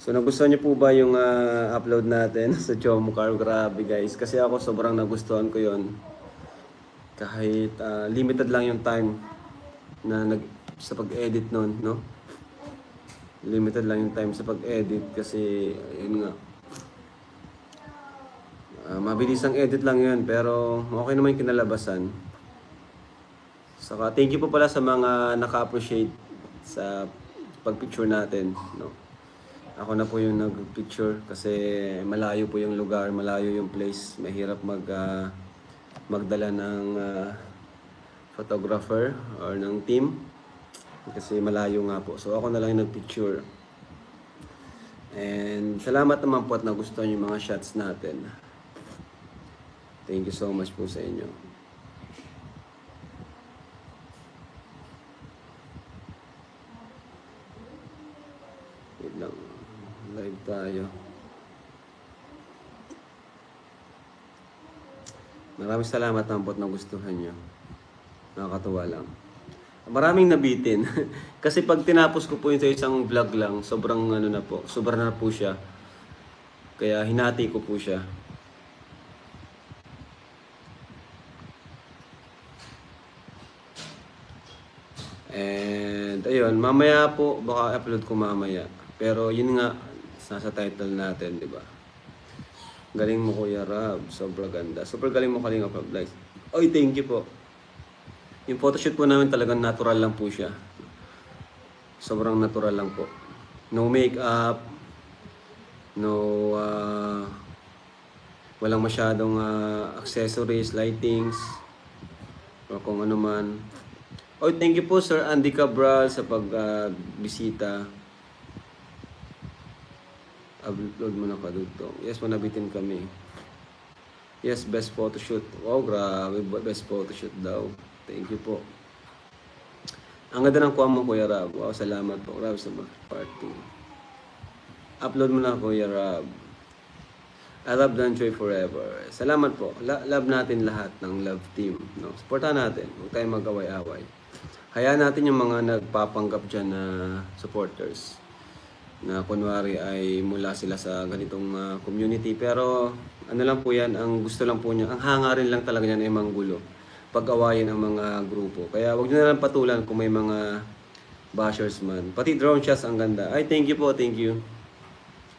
So nagustuhan niyo po ba yung ah, upload natin sa Chomcar? Grabe guys. Kasi ako sobrang nagustuhan ko yon Kahit ah, limited lang yung time na nag sa pag-edit nun, no? Limited lang yung time sa pag-edit kasi yun nga. Ah, mabilis ang edit lang yun pero okay naman yung kinalabasan. Saka thank you po pala sa mga naka-appreciate sa pag-picture natin, no? Ako na po yung nag-picture kasi malayo po yung lugar, malayo yung place. Mahirap mag ah, magdala ng ah, photographer or ng team kasi malayo nga po. So ako na lang yung nag-picture. And salamat naman po at nagustuhan yung mga shots natin. Thank you so much po sa inyo. Wait lang. Live tayo. Maraming salamat naman po at nagustuhan nyo. Nakakatuwa lang. Maraming nabitin. Kasi pag tinapos ko po yun sa isang vlog lang, sobrang ano na po, sobrang na po siya. Kaya hinati ko po siya. And ayun, mamaya po, baka upload ko mamaya. Pero yun nga, nasa title natin, di ba? Galing mo Kuya Rab, sobrang ganda. Super galing mo Kalinga Pab Live. Oy, thank you po. Yung photoshoot po namin talagang natural lang po siya. Sobrang natural lang po. No makeup, no ah, walang masyadong ah, accessories, lightings, o kung ano man. Oh, thank you po Sir Andy Cabral sa pagbisita. Upload mo na ka dito. Yes, manabitin kami. Yes, best photoshoot. Wow, grabe. Best photoshoot daw. Thank you po. Ang ganda ng kuha mo, Kuya Rab. Wow, salamat po. Rab sa party. Upload mo na, Kuya Rab. I love Danchoy forever. Salamat po. La- love natin lahat ng love team. No? Supportan natin. Huwag tayong mag-away-away. Hayaan natin yung mga nagpapanggap dyan na supporters na kunwari ay mula sila sa ganitong ah, community. Pero ano lang po yan, ang gusto lang po niya, ang hangarin lang talaga niyan ay manggulo. Pag-awayin ang mga grupo. Kaya wag niyo na lang patulan kung may mga bashers man. Pati drone shots ang ganda. Ay, thank you po, thank you.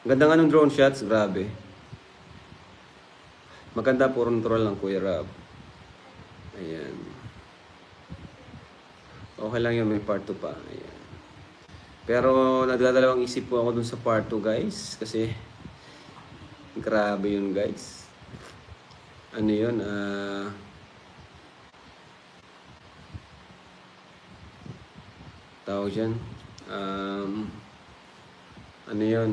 Ang Ganda nga ng drone shots, grabe. Maganda, puro natural lang, Kuya Rab. Ayan. Okay lang yun, may part 2 pa. Ayan. Pero nagdadalawang isip po ako dun sa part 2 guys. Kasi grabe yun guys. Ano yun? Ah... tawag dyan. Um, ano yun?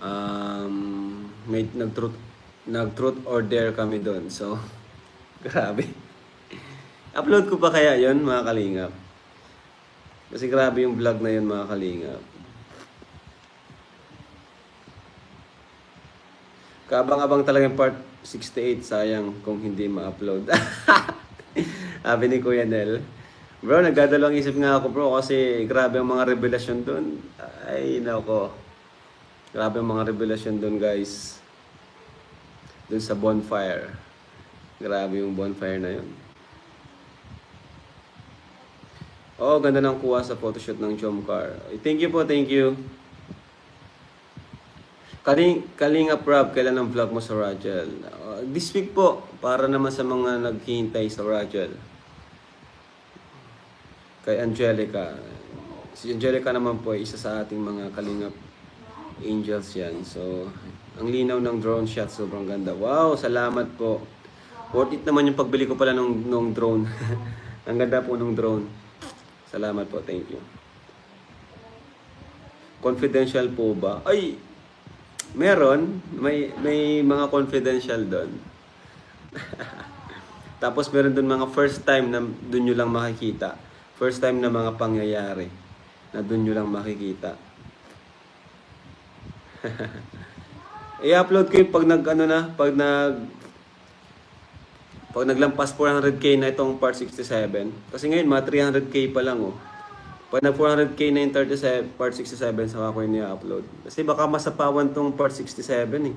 Um, may nag-truth nag-truth or dare kami doon. So, grabe. Upload ko pa kaya yon mga kalingap? Kasi grabe yung vlog na yun mga kalingap. Kabang-abang talaga yung part 68. Sayang kung hindi ma-upload. Sabi ni Kuya Nel. Bro, nagdadalawang isip nga ako bro kasi grabe ang mga revelasyon doon. Ay, nako. Grabe ang mga revelasyon doon guys. Doon sa bonfire. Grabe yung bonfire na yun. Oh, ganda ng kuha sa photoshoot ng Jomcar. Thank you po, thank you. Kaling, Kalinga Prab, kailan ang vlog mo sa Rachel? Uh, this week po, para naman sa mga naghihintay sa Rachel. Kay Angelica. Si Angelica naman po ay isa sa ating mga Kalinga Angels yan. So, ang linaw ng drone shot, sobrang ganda. Wow, salamat po. Worth it naman yung pagbili ko pala ng, ng drone. ang ganda po ng drone. Salamat po, thank you. Confidential po ba? Ay, meron. May, may mga confidential doon. Tapos meron doon mga first time na doon nyo lang makikita. First time na mga pangyayari na doon nyo lang makikita. I-upload ko yung pag nag ano na, pag nag pag naglampas 400k na itong part 67. Kasi ngayon mga 300k pa lang oh. Pag nag 400k na yung 37, part 67, saka ko yun i-upload. Kasi baka masapawan tong part 67 eh.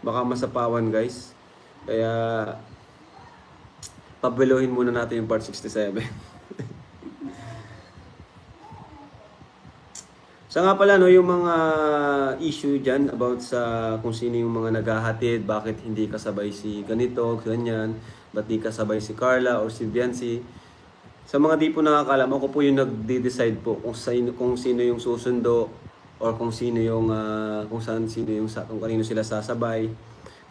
Baka masapawan guys. Kaya, pabiluhin muna natin yung part 67. Sa nga pala, no, yung mga issue dyan about sa kung sino yung mga naghahatid, bakit hindi kasabay si ganito, ganyan, ba't di kasabay si Carla or si Biancy. Sa mga di po nakakalam, ako po yung nagde-decide po kung sino, kung sino yung susundo or kung sino yung, ah, kung saan sino yung, sa- kung kanino sila sasabay.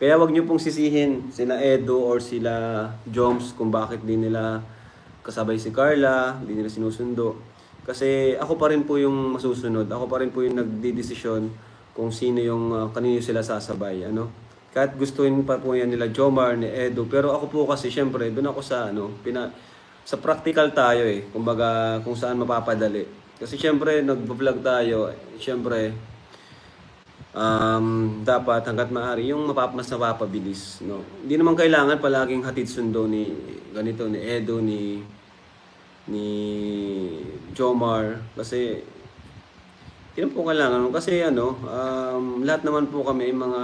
Kaya wag niyo pong sisihin sila Edo or sila Joms kung bakit di nila kasabay si Carla, di nila sinusundo. Kasi ako pa rin po yung masusunod. Ako pa rin po yung nagdidesisyon kung sino yung uh, kanino sila sasabay, ano. Kahit gustuin pa po yan nila Jomar, ni Edo, pero ako po kasi syempre doon ako sa ano, pina sa practical tayo eh. Kumbaga kung saan mapapadali. Kasi syempre nagvo-vlog tayo, syempre um, dapat hanggat maaari yung mapap mas napapabilis, no. Hindi naman kailangan palaging hatid sundo ni ganito ni Edo ni ni Jomar kasi naman po kailangan. Kasi ano um, lahat naman po kami mga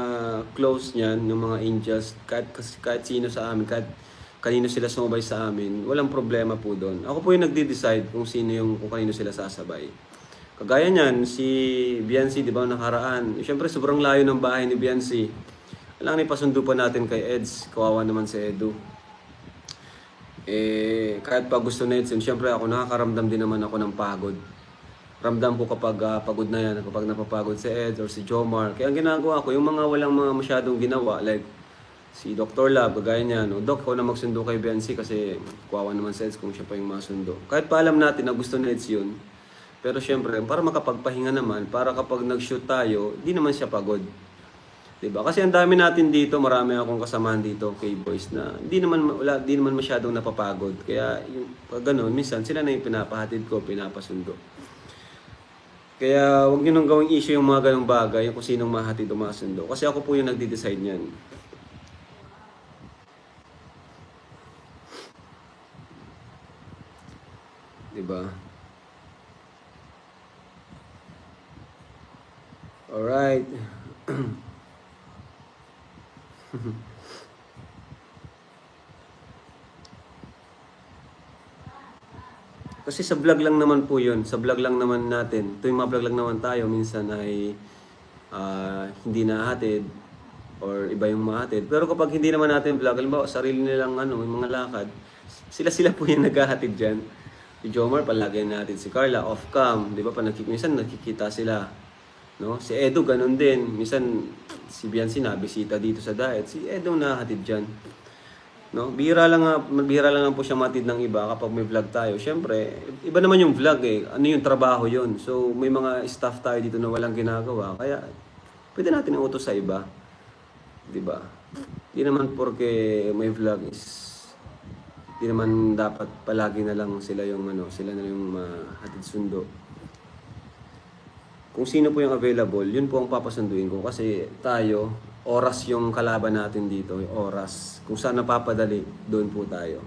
close niyan yung mga angels. Kahit, kahit sino sa amin kahit kanino sila sumabay sa amin walang problema po doon. Ako po yung nagde-decide kung sino yung kung kanino sila sasabay. Kagaya niyan si Biancy di ba nakaraan. Syempre sobrang layo ng bahay ni Biancy. Kailangan ipasundo pa natin kay Eds. Kawawa naman si Edu. Eh, kahit pa gusto na yun, siyempre ako nakakaramdam din naman ako ng pagod. Ramdam ko kapag ah, pagod na yan, kapag napapagod si Ed or si Jomar. Kaya ang ginagawa ko, yung mga walang mga masyadong ginawa, like si Dr. Lab, kagaya niya, no? Doc, ako na magsundo kay Biancy kasi kuwawa naman si Eds kung siya pa yung masundo. Kahit pa alam natin na gusto ni Eds yun, pero syempre, para makapagpahinga naman, para kapag nag-shoot tayo, di naman siya pagod. 'Di ba? Kasi ang dami natin dito, marami akong kasamahan dito kay boys na hindi naman wala di naman masyadong napapagod. Kaya yung pag ganun, minsan sila na yung pinapahatid ko, pinapasundo. Kaya wag niyo nang gawing issue yung mga ganung bagay, yung kung sinong mahatid o masundo. Kasi ako po yung nagde-decide niyan. Di ba? Alright. Kasi sa vlog lang naman po yun. Sa vlog lang naman natin. Tuwing mga vlog lang naman tayo, minsan ay ah, hindi nahatid or iba yung mahatid. Pero kapag hindi naman natin vlog, halimbawa sarili nilang ano, yung mga lakad, sila-sila po yung naghahatid dyan. Si Jomar, palagi natin si Carla, off-cam, di ba? Pa nakik- minsan nakikita sila. No? Si Edo, ganun din. Minsan, si Biancy na, bisita dito sa diet. Si Edo nahatid dyan. No? Bihira lang nga, bihira lang nga po siya matid ng iba kapag may vlog tayo. Siyempre, iba naman yung vlog eh. Ano yung trabaho yon So, may mga staff tayo dito na walang ginagawa. Kaya, pwede natin utos sa iba. Di ba? Di naman porke may vlog is di naman dapat palagi na lang sila yung ano, sila na yung mahatid sundo. Kung sino po yung available, yun po ang papasunduin ko kasi tayo, oras yung kalaban natin dito, yung oras. Kung saan napapadali, doon po tayo.